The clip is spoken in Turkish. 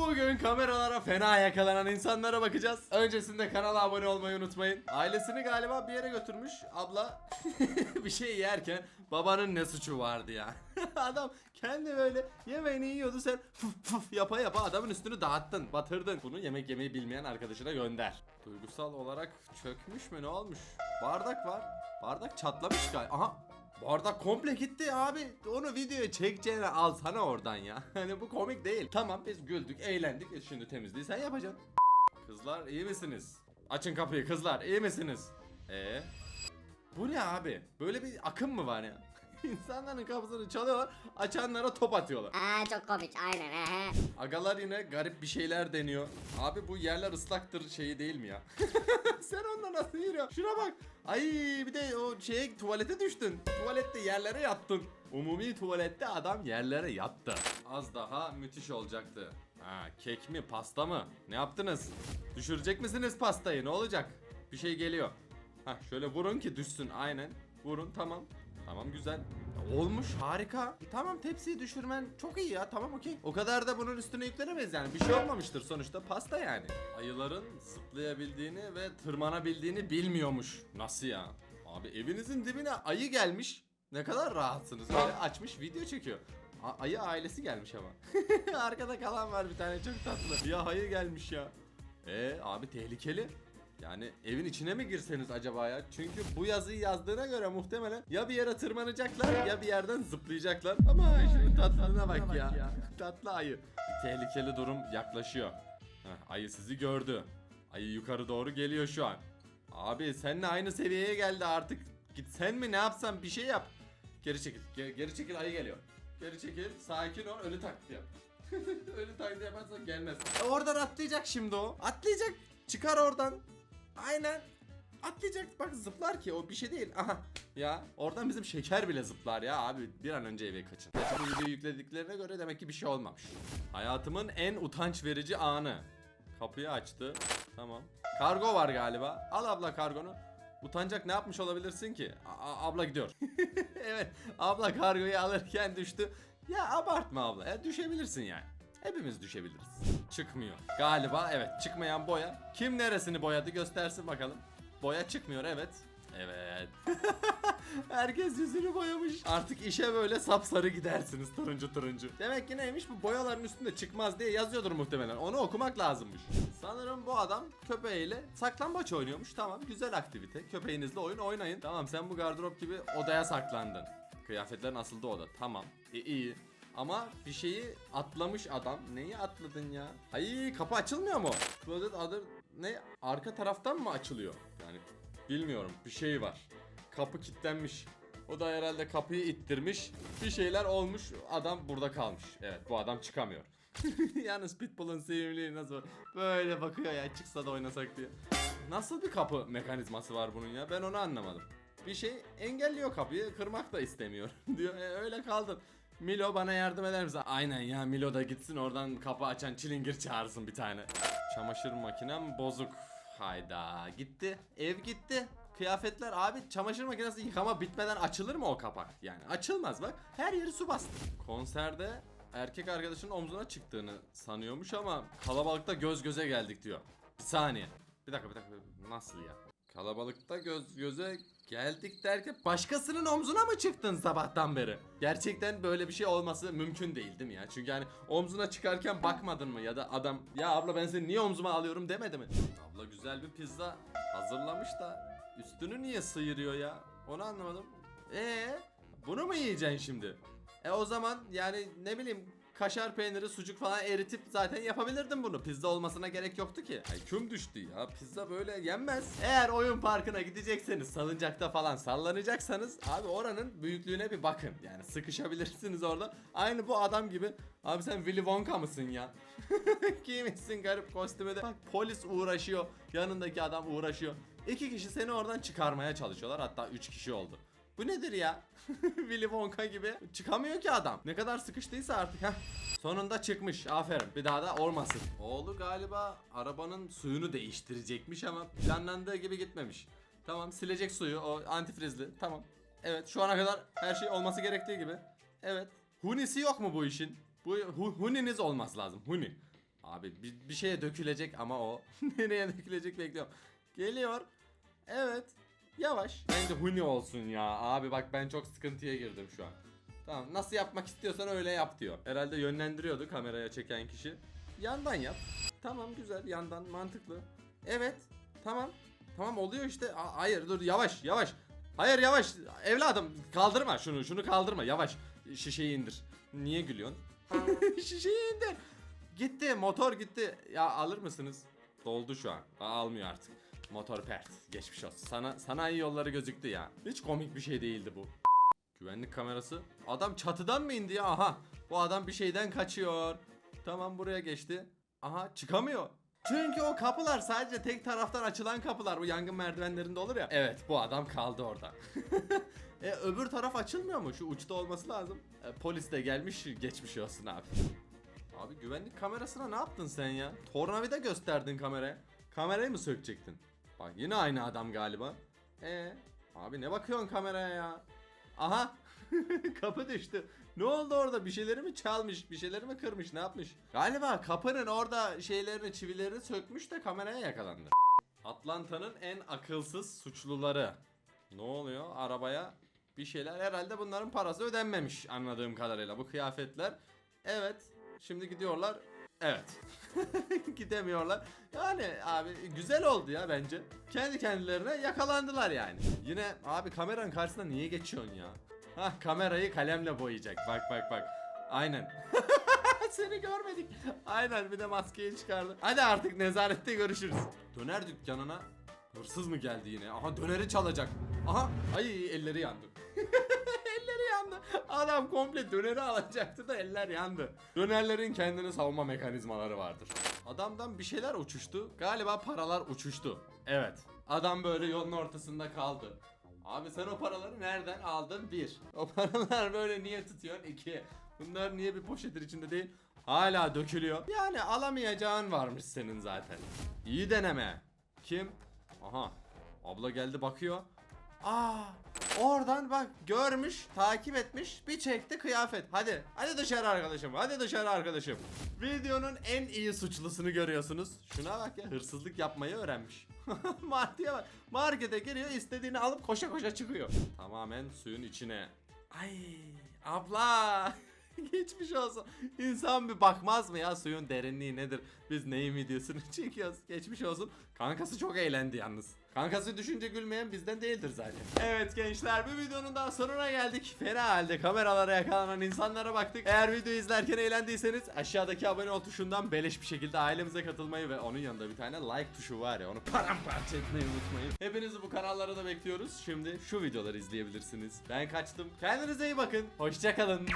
Bugün kameralara fena yakalanan insanlara bakacağız. Öncesinde kanala abone olmayı unutmayın. Ailesini galiba bir yere götürmüş. Abla bir şey yerken babanın ne suçu vardı ya. Adam kendi böyle yemeğini yiyordu sen fıf fıf yapa yapa adamın üstünü dağıttın, batırdın. Bunu yemek yemeyi bilmeyen arkadaşına gönder. Duygusal olarak çökmüş mü ne olmuş? Bardak var. Bardak çatlamış galiba. Aha Bardak komple gitti abi. Onu videoya çekeceğine alsana oradan ya. Hani bu komik değil. Tamam biz güldük, eğlendik. E Şimdi temizliği sen yapacaksın. Kızlar iyi misiniz? Açın kapıyı kızlar iyi misiniz? Ee? Bu ne abi? Böyle bir akım mı var ya? İnsanların kapısını çalıyorlar, açanlara top atıyorlar. Aa çok komik aynen he he. Agalar yine garip bir şeyler deniyor. Abi bu yerler ıslaktır şeyi değil mi ya? Sen onunla nasıl yürüyorsun? Şuna bak. Ay bir de o şeye tuvalete düştün. Tuvalette yerlere yattın. Umumi tuvalette adam yerlere yattı. Az daha müthiş olacaktı. Ha kek mi pasta mı? Ne yaptınız? Düşürecek misiniz pastayı ne olacak? Bir şey geliyor. Ha şöyle vurun ki düşsün aynen. Vurun tamam. Tamam güzel. Olmuş harika. Tamam tepsiyi düşürmen çok iyi ya tamam okey. O kadar da bunun üstüne yüklenemeyiz yani. Bir şey olmamıştır sonuçta pasta yani. Ayıların zıplayabildiğini ve tırmanabildiğini bilmiyormuş. Nasıl ya? Abi evinizin dibine ayı gelmiş. Ne kadar rahatsınız. Böyle açmış video çekiyor. A- ayı ailesi gelmiş ama. Arkada kalan var bir tane çok tatlı. Ya ayı gelmiş ya. E abi tehlikeli. Yani evin içine mi girseniz acaba ya? Çünkü bu yazıyı yazdığına göre muhtemelen ya bir yere tırmanacaklar ya bir yerden zıplayacaklar. Ama şunun tatlılığına bak ya. Tatlı ayı. Tehlikeli durum yaklaşıyor. Heh, ayı sizi gördü. Ayı yukarı doğru geliyor şu an. Abi seninle aynı seviyeye geldi artık. Git sen mi ne yapsan bir şey yap. Geri çekil. Ge- geri çekil ayı geliyor. Geri çekil. Sakin ol. Ölü taklidi yap. Ölü taklidi yaparsan gelmez. E, oradan atlayacak şimdi o. Atlayacak. Çıkar oradan. Aynen. Atlayacak bak zıplar ki o bir şey değil. Aha ya oradan bizim şeker bile zıplar ya abi bir an önce eve kaçın. Bu videoyu yüklediklerine göre demek ki bir şey olmamış. Hayatımın en utanç verici anı. Kapıyı açtı. Tamam. Kargo var galiba. Al abla kargonu. Utanacak ne yapmış olabilirsin ki? A- abla gidiyor. evet abla kargoyu alırken düştü. Ya abartma abla ya düşebilirsin yani. Hepimiz düşebiliriz. Çıkmıyor. Galiba evet çıkmayan boya. Kim neresini boyadı göstersin bakalım. Boya çıkmıyor evet. Evet. Herkes yüzünü boyamış. Artık işe böyle sapsarı gidersiniz turuncu turuncu. Demek ki neymiş bu boyaların üstünde çıkmaz diye yazıyordur muhtemelen. Onu okumak lazımmış. Sanırım bu adam köpeğiyle saklambaç oynuyormuş. Tamam güzel aktivite. Köpeğinizle oyun oynayın. Tamam sen bu gardırop gibi odaya saklandın. Kıyafetlerin asıldı oda. Tamam. E, iyi. Ama bir şeyi atlamış adam. Neyi atladın ya? Ay kapı açılmıyor mu? Closet Other ne? Arka taraftan mı açılıyor? Yani bilmiyorum. Bir şey var. Kapı kilitlenmiş. O da herhalde kapıyı ittirmiş. Bir şeyler olmuş. Adam burada kalmış. Evet bu adam çıkamıyor. Yalnız Pitbull'un sevimliliği nasıl böyle bakıyor ya çıksa da oynasak diye. Nasıl bir kapı mekanizması var bunun ya ben onu anlamadım. Bir şey engelliyor kapıyı kırmak da istemiyor diyor E, öyle kaldım. Milo bana yardım eder misin? Aynen ya Milo da gitsin oradan kapı açan çilingir çağırsın bir tane. Çamaşır makinem bozuk. Hayda gitti. Ev gitti. Kıyafetler abi çamaşır makinesi yıkama bitmeden açılır mı o kapak? Yani açılmaz bak. Her yeri su bastı. Konserde erkek arkadaşının omzuna çıktığını sanıyormuş ama kalabalıkta göz göze geldik diyor. Bir saniye. Bir dakika bir dakika. Nasıl ya? Kalabalıkta göz göze geldik derken başkasının omzuna mı çıktın sabahtan beri? Gerçekten böyle bir şey olması mümkün değil değil mi ya? Çünkü yani omzuna çıkarken bakmadın mı ya da adam ya abla ben seni niye omzuma alıyorum demedi mi? Abla güzel bir pizza hazırlamış da üstünü niye sıyırıyor ya? Onu anlamadım. Ee, bunu mu yiyeceksin şimdi? E o zaman yani ne bileyim kaşar peyniri, sucuk falan eritip zaten yapabilirdim bunu. Pizza olmasına gerek yoktu ki. Ay küm düştü ya. Pizza böyle yenmez. Eğer oyun parkına gidecekseniz, salıncakta falan sallanacaksanız abi oranın büyüklüğüne bir bakın. Yani sıkışabilirsiniz orada. Aynı bu adam gibi. Abi sen Willy Wonka mısın ya? Giymişsin garip kostümü de. Bak polis uğraşıyor. Yanındaki adam uğraşıyor. İki kişi seni oradan çıkarmaya çalışıyorlar. Hatta üç kişi oldu. Bu nedir ya? Willy Wonka gibi. Çıkamıyor ki adam. Ne kadar sıkıştıysa artık. Sonunda çıkmış. Aferin. Bir daha da olmasın. Oğlu galiba arabanın suyunu değiştirecekmiş ama planlandığı gibi gitmemiş. Tamam silecek suyu o antifrizli. Tamam. Evet şu ana kadar her şey olması gerektiği gibi. Evet. Hunisi yok mu bu işin? Bu hu, huniniz olması lazım. Huni. Abi bir, bir şeye dökülecek ama o. Nereye dökülecek bekliyorum. Geliyor. Evet. Yavaş. Bence huni olsun ya. Abi bak ben çok sıkıntıya girdim şu an. Tamam nasıl yapmak istiyorsan öyle yap diyor. Herhalde yönlendiriyordu kameraya çeken kişi. Yandan yap. Tamam güzel yandan mantıklı. Evet. Tamam. Tamam oluyor işte. A- hayır dur yavaş yavaş. Hayır yavaş. Evladım kaldırma şunu şunu kaldırma yavaş. Şişeyi indir. Niye gülüyorsun? Şişeyi indir. Gitti motor gitti. Ya alır mısınız? Doldu şu an. Almıyor artık. Motor pert. Geçmiş olsun. Sana sanayi yolları gözüktü ya. Hiç komik bir şey değildi bu. Güvenlik kamerası. Adam çatıdan mı indi ya? Aha. Bu adam bir şeyden kaçıyor. Tamam buraya geçti. Aha çıkamıyor. Çünkü o kapılar sadece tek taraftan açılan kapılar. Bu yangın merdivenlerinde olur ya. Evet bu adam kaldı orada. e, öbür taraf açılmıyor mu? Şu uçta olması lazım. E, polis de gelmiş geçmiş olsun abi. Abi güvenlik kamerasına ne yaptın sen ya? Tornavida gösterdin kameraya. Kamerayı mı sökecektin? Bak yine aynı adam galiba. E abi ne bakıyorsun kameraya ya? Aha kapı düştü. Ne oldu orada? Bir şeyleri mi çalmış? Bir şeyleri mi kırmış? Ne yapmış? Galiba kapının orada şeylerini, çivilerini sökmüş de kameraya yakalandı. Atlanta'nın en akılsız suçluları. Ne oluyor? Arabaya bir şeyler. Herhalde bunların parası ödenmemiş anladığım kadarıyla. Bu kıyafetler. Evet. Şimdi gidiyorlar. Evet. Gidemiyorlar. Yani abi güzel oldu ya bence. Kendi kendilerine yakalandılar yani. Yine abi kameranın karşısına niye geçiyorsun ya? Hah kamerayı kalemle boyayacak. Bak bak bak. Aynen. Seni görmedik. Aynen bir de maskeyi çıkardı. Hadi artık nezarette görüşürüz. Döner dükkanına hırsız mı geldi yine? Aha döneri çalacak. Aha ay elleri yandı. Adam komple döneri alacaktı da eller yandı. Dönerlerin kendini savunma mekanizmaları vardır. Adamdan bir şeyler uçuştu. Galiba paralar uçuştu. Evet. Adam böyle yolun ortasında kaldı. Abi sen o paraları nereden aldın? Bir. O paralar böyle niye tutuyorsun? İki. Bunlar niye bir poşetin içinde değil? Hala dökülüyor. Yani alamayacağın varmış senin zaten. İyi deneme. Kim? Aha. Abla geldi bakıyor. Aa, oradan bak görmüş, takip etmiş, bir çekti kıyafet. Hadi, hadi dışarı arkadaşım, hadi dışarı arkadaşım. Videonun en iyi suçlusunu görüyorsunuz. Şuna bak ya, hırsızlık yapmayı öğrenmiş. Martıya bak, markete giriyor, istediğini alıp koşa koşa çıkıyor. Tamamen suyun içine. Ay, abla. Geçmiş olsun. İnsan bir bakmaz mı ya suyun derinliği nedir? Biz neyin videosunu çekiyoruz? Geçmiş olsun. Kankası çok eğlendi yalnız. Kankası düşünce gülmeyen bizden değildir zaten. Evet gençler bu videonun daha sonuna geldik. Fena halde kameralara yakalanan insanlara baktık. Eğer videoyu izlerken eğlendiyseniz aşağıdaki abone ol tuşundan beleş bir şekilde ailemize katılmayı ve onun yanında bir tane like tuşu var ya onu paramparça etmeyi unutmayın. Hepinizi bu kanallara da bekliyoruz. Şimdi şu videoları izleyebilirsiniz. Ben kaçtım. Kendinize iyi bakın. Hoşçakalın.